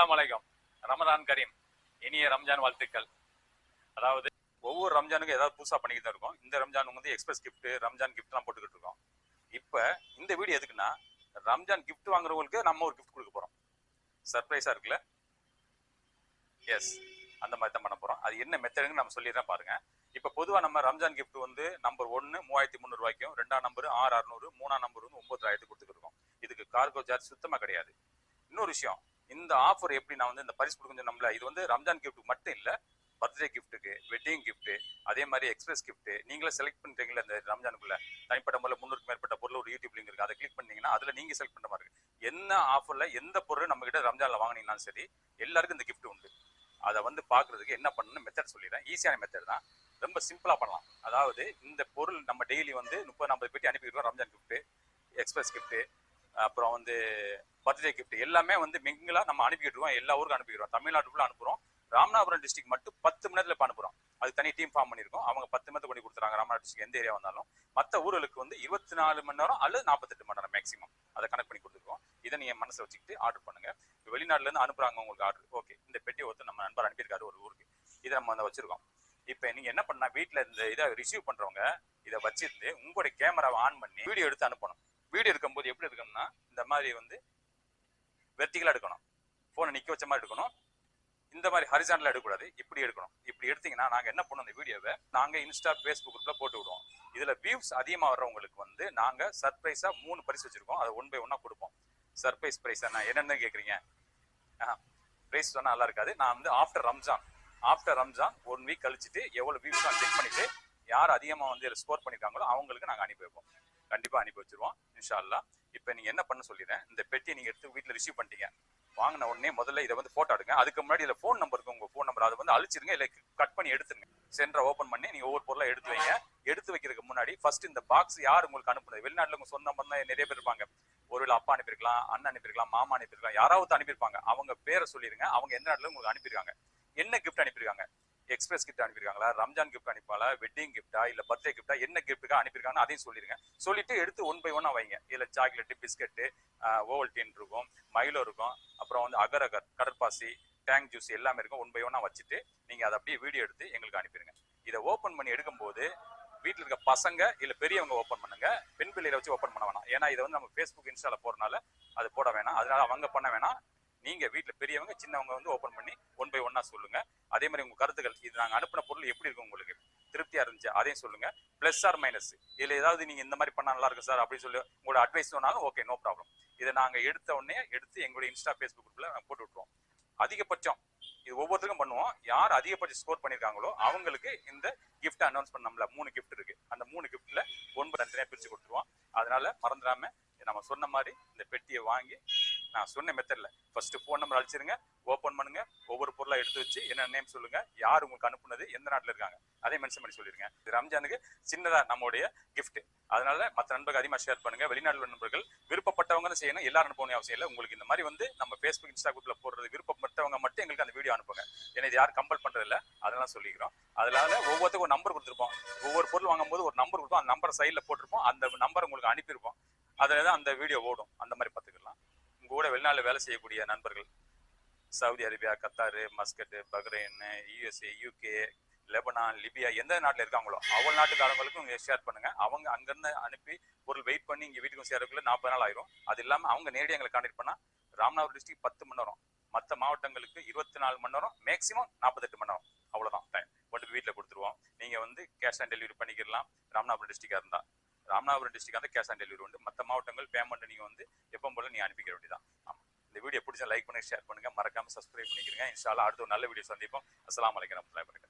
அஸ்லாம் வலைக்கம் ரமதான் கரீம் இனிய ரம்ஜான் வாழ்த்துக்கள். அதாவது ஒவ்வொரு ரம்ஜானுக்கும் ஏதாவது புதுசா பண்ணிக்கிட்டு தான் இருக்கோம். இந்த ரம்ஜான் வந்து எக்ஸ்பிரஸ் கிஃப்ட் ரம்ஜான் கிஃப்ட்லாம் போட்டுக்கிட்டு இருக்கோம். இப்போ இந்த வீடியோ எதுக்குன்னா ரம்ஜான் கிஃப்ட் வாங்குறவங்களுக்கு நம்ம ஒரு கிஃப்ட் கொடுக்க போறோம். சர்ப்ரைஸா இருக்குல்ல? எஸ் அந்த மாதிரி தான் பண்ண போகிறோம் அது என்ன மெத்தடுன்னு நம்ம சொல்லிடுறேன் பாருங்க. இப்போ பொதுவா நம்ம ரம்ஜான் கிஃப்ட் வந்து நம்பர் ஒன்னு மூவாயிரத்தி முந்நூறுவாய்க்கும் ரெண்டாம் நம்பர் ஆறு அறுநூறு மூணாம் நம்பர் வந்து ஒன்பதாயிரத்து கொடுத்துருக்கோம் இதுக்கு கார்கோ சார்ஜ் சுத்தமா கிடையாது. இன்னொரு விஷயம் இந்த ஆஃபர் எப்படி நான் வந்து இந்த பரிசு கொடுக்க நம்மள இது வந்து ரம்ஜான் கிஃப்ட் மட்டும் இல்ல பர்த்டே கிஃப்ட்டுக்கு வெட்டிங் கிஃப்ட்டு அதே மாதிரி எக்ஸ்பிரஸ் கிஃப்ட்டு நீங்களே செலக்ட் பண்ணுறீங்களா இந்த ரம்ஜானுக்குள்ள. தனிப்பட்ட முறையில் முன்னூறுக்கு மேற்பட்ட பொருள் ஒரு யூடியூப் லிங்க் இருக்குது அதை கிளிக் பண்ணீங்கன்னா அதில் நீங்கள் செலக்ட் பண்ண மாதிரி இருக்குது என்ன ஆஃபரில் எந்த பொருள் நம்மக்கிட்ட ரம்ஜானில் வாங்கினீங்கன்னாலும் சரி எல்லாருக்கும் இந்த கிஃப்ட் உண்டு. அதை வந்து பார்க்குறதுக்கு என்ன பண்ணணும் மெத்தட் சொல்லிடுறேன். ஈஸியான மெத்தட் தான். ரொம்ப சிம்பிளாக பண்ணலாம். அதாவது இந்த பொருள் நம்ம டெய்லி வந்து முப்பது நாற்பது பேட்டி அனுப்பிடுவோம் ரம்ஜான் கிஃப்ட்டு எக்ஸ்பிரஸ் கிஃப்ட்டு அப்புறம் வந்து பர்த்டே கிஃப்ட் எல்லாமே வந்து மிங்கிலா நம்ம அனுப்பிக்கிட்டு இருக்கோம் எல்லா ஊருக்கும் அனுப்பிடுவோம் தமிழ்நாட்டுக்குள்ள அனுப்புறோம். ராமநாதபுரம் டிஸ்ட்ரிக் மட்டும் பத்து மணி நேரத்தில் இப்ப அனுப்புறோம். அது தனி டீம் ஃபார்ம் பண்ணியிருக்கோம். அவங்க பத்து மணி பண்ணி கொண்டு கொடுத்துறாங்க. ராமநாதபுரம் டிஸ்ட்ரிக் எந்த ஏரியா வந்தாலும் மற்ற ஊர்களுக்கு வந்து இருபத்தி நாலு மணி நேரம் அல்லது நாற்பத்தெட்டு மணி நேரம் மேக்ஸிமம் அதை கனெக்ட் பண்ணி கொடுத்துருக்கோம். இதை நீங்க மனசில் வச்சுக்கிட்டு ஆர்டர் பண்ணுங்க. இப்ப வெளிநாட்டுல இருந்து அனுப்புறாங்க உங்களுக்கு ஆர்டர் ஓகே இந்த பெட்டி ஒருத்தர் நம்ம நண்பர் அனுப்பியிருக்காரு ஒரு ஊருக்கு. இதை நம்ம வந்து வச்சிருக்கோம். இப்ப நீங்க என்ன பண்ணா வீட்டில் இந்த இதை ரிசீவ் பண்றவங்க இதை வச்சிருந்து உங்களுடைய கேமராவை ஆன் பண்ணி வீடியோ எடுத்து அனுப்பணும். வீடியோ இருக்கும்போது எப்படி இருக்கணும்னா இந்த மாதிரி வந்து வெர்டிகலா எடுக்கணும். ஃபோனை நிற்க வச்ச மாதிரி எடுக்கணும். இந்த மாதிரி ஹரிசான்ல எடுக்கக்கூடாது. இப்படி எடுக்கணும். இப்படி எடுத்தீங்கன்னா நாங்கள் என்ன பண்ணோம் இந்த வீடியோவை? நாங்கள் இன்ஸ்டா ஃபேஸ்புக் குரூப்பில் போட்டு விடுவோம். இதில் வியூஸ் அதிகமாக வர்றவங்களுக்கு வந்து நாங்கள் சர்ப்ரைஸாக மூணு பரிசு வச்சுருக்கோம். அதை ஒன் பை ஒன்னாக கொடுப்போம். சர்ப்ரைஸ் ப்ரைஸ் என்ன? கேட்குறீங்க ஆ ப்ரைஸ் ஆனால் நல்லா இருக்காது. நான் வந்து after Ramzan after Ramzan one week கழிச்சுட்டு எவ்வளோ வியூஸ் செக் பண்ணிவிட்டு யார் அதிகமாக வந்து ஸ்கோர் பண்ணியிருக்காங்களோ அவங்களுக்கு நாங்கள் அனுப்பி வைப்போம். கண்டிப்பாக அனுப்பி வச்சிருவோம். இன்ஷா அல்லாஹ் இப்போ நீங்கள் என்ன பண்ண சொல்லிடுறேன் இந்த பெட்டியை நீங்கள் எடுத்து வீட்டில் ரிசீவ் பண்ணிட்டீங்க. வாங்கின உடனே முதல்ல இதை வந்து ஃபோட்டோ எடுங்க. அதுக்கு முன்னாடி இதில் ஃபோன் நம்பர் இருக்கு ஃபோன் நம்பர் அதை வந்து அழிச்சிருங்க இல்லை கட் பண்ணி எடுத்துருங்க. சென்டரை ஓப்பன் பண்ணி நீங்கள் ஒவ்வொரு பொருளாக எடுத்து வைங்க. எடுத்து வைக்கிறதுக்கு முன்னாடி ஃபர்ஸ்ட் இந்த பாக்ஸ் யார் உங்களுக்கு அனுப்புனது? வெளிநாட்டில் உங்கள் சொந்த பந்தம் நிறைய பேர் இருப்பாங்க. ஒருவேளை அப்பா அனுப்பியிருக்கலாம் அண்ணன் அனுப்பியிருக்கலாம் மாமா அனுப்பியிருக்கலாம் யாராவது அனுப்பியிருப்பாங்க. அவங்க பேரை சொல்லிடுங்க அவங்க எந்த நாட்டில் உங்களுக்கு அனுப்பியிருக்காங்க. என்ன கிஃப்ட் அனுப்பியிருக்காங்க? எக்ஸ்பிரஸ் கிஃப்ட் அனுப்பியிருக்காங்களா? ரம்ஜான் கிஃப்ட் அனுப்பாளா வெட்டிங் கிஃப்டா இல்ல பர்த்டே கிஃப்டா என்ன கிஃப்ட்டுக்கா அனுப்பியிருக்காங்கன்னு அதையும் சொல்லிருங்க. சொல்லிட்டு எடுத்து ஒன் பை ஒன்னா வைங்க. இதுல சாக்லேட் பிஸ்கெட்டு ஓவல்டின் இருக்கும் மைலோ இருக்கும் அப்புறம் வந்து அகர் அகர் கடற்பாசி டேங்க் ஜூஸ் எல்லாமே இருக்கும். ஒன் பை ஒன்னா வச்சுட்டு நீங்க அதை அப்படியே வீடியோ எடுத்து எங்களுக்கு அனுப்பிடுங்க இதை ஓபன் பண்ணி எடுக்கும்போது வீட்டில் இருக்க பசங்க இல்ல பெரியவங்க ஓபன் பண்ணுங்க. பெண் பிள்ளைகளை வச்சு ஓபன் பண்ண வேணாம். ஏன்னா இதை வந்து நம்ம ஃபேஸ்புக் இன்ஸ்டால போறதுனால அது போட வேணாம். அதனால அவங்க பண்ண வேணாம். நீங்க வீட்டில் பெரியவங்க சின்னவங்க வந்து ஓபன் பண்ணி ஒன் பை ஒன்னா சொல்லுங்க. அதே மாதிரி உங்க கருத்துக்கள் இது நாங்க அனுப்பின பொருள் எப்படி இருக்கும் உங்களுக்கு? திருப்தியா இருந்துச்சு அதையும் சொல்லுங்க. பிளஸ் ஆர் மைனஸ் இதுல ஏதாவது நீங்க இந்த மாதிரி பண்ணா நல்லா இருக்கு சார் அப்படின்னு சொல்லி உங்களோட அட்வைஸ் சொன்னாலும் ஓகே நோ ப்ராப்ளம் இதை நாங்க எடுத்த உடனே எடுத்து எங்களுடைய இன்ஸ்டா ஃபேஸ்புக் குரூப்ல நாங்கள் போட்டு விட்டுருவோம். அதிகபட்சம் இது ஒவ்வொருத்தருக்கும் பண்ணுவோம். யார் அதிகபட்சம் ஸ்கோர் பண்ணிருக்காங்களோ அவங்களுக்கு இந்த கிஃப்ட் அனௌன்ஸ் பண்ணோம்ல மூணு கிஃப்ட் இருக்கு. அந்த மூணு கிஃப்ட்ல ஒன்பது தனியாக பிரிச்சு கொடுத்துருவோம். அதனால மறந்துடாம நம்ம சொன்ன மாதிரி இந்த பெட்டியை வாங்கி நான் சொன்ன மெத்தட்ல ஃபர்ஸ்ட் ஃபோன் நம்பர் அழிச்சிருங்க ஓபன் பண்ணுங்க ஒவ்வொரு பொருளா எடுத்து வச்சு என்ன நேம் சொல்லுங்க யார் உங்களுக்கு அனுப்புனது எந்த நாட்டுல இருக்காங்க அதே மென்ஷன் பண்ணி சொல்லிருங்க. ரம்ஜானுக்கு சின்னதா நம்மளுடைய கிஃப்ட் அதனால மற்ற நண்பர்கள் அதிகமாக ஷேர் பண்ணுங்க. வெளிநாட்டு நண்பர்கள் விருப்பப்பட்டவங்க தான் செய்யணும் எல்லாரும் அனுப்பணும் அவசியம் இல்லை. உங்களுக்கு இந்த மாதிரி வந்து நம்ம ஃபேஸ்புக் இன்ஸ்டா குரூப்ல போடுறது விருப்பப்பட்டவங்க மட்டும் எங்களுக்கு அந்த வீடியோ அனுப்புங்க. ஏன்னா இது யாரும் கம்பல் பண்றது இல்ல அதனால சொல்லிக்கிறோம். அதனால ஒவ்வொருத்துக்கும் ஒரு நம்பர் கொடுத்துருப்போம். ஒவ்வொரு பொருள் வாங்கும்போது ஒரு நம்பர் கொடுப்போம். அந்த நம்பர் சைடில் போட்டிருப்போம். அந்த நம்பர் உங்களுக்கு அனுப்பியிருப்போம். அதில் தான் அந்த வீடியோ ஓடும். அந்த மாதிரி பார்த்துக்கலாம். கூட வெளிநாட்டில் வேலை செய்யக்கூடிய நண்பர்கள். Saudi Arabia Qatar Muscat Bahrain USA UK Lebanon Libya எந்த நாட்டில் இருக்காங்களோ அவள் நாட்டுக்காரங்களுக்கும் இங்கே ஷேர் பண்ணுங்க. அவங்க அங்கிருந்து அனுப்பி பொருள் வெயிட் பண்ணி இங்கே வீட்டுக்கும் சேரக்குள்ள நாற்பது நாள் ஆயிரும். அது இல்லாமல் அவங்க நேரடி எங்களை கான்டாக்ட் பண்ணால் ராமநாதபுரம் டிஸ்ட்ரிக்ட் பத்து மணி நேரம் மற்ற மாவட்டங்களுக்கு இருபத்தி நாலு மணி நேரம் மேக்ஸிமம் நாற்பத்தெட்டு மணி நேரம். அவ்வளோதான் டைம் கொண்டு வீட்டில் கொடுத்துருவோம். நீங்கள் வந்து கேஷ் ஆன் டெலிவரி பண்ணிக்கிடலாம். ராமநாதபுரம் டிஸ்ட்ரிக்டாக இருந்தால் ராமநாதபுரம் டிஸ்ட்ரிக் வந்து கேஷ் ஆன் டெலிவரி உண்டு. மற்ற மாவட்டங்கள் பேமெண்ட் நீங்கள் வந்து எப்போ போல நீ அனுப்பிக்க வேண்டியதான் ஆமாம் இந்த வீடியோ பிடிச்சா லைக் பண்ணுங்க ஷேர் பண்ணுங்க. மறக்காம சப்ஸ்கிரைப் பண்ணிக்கிறீங்க. இன்ஷால்லா அடுத்த ஒரு நல்ல வீடியோ சந்திப்போம். அஸ்லாம் வலைக்கம் வரஹ்மத்துல்லாஹி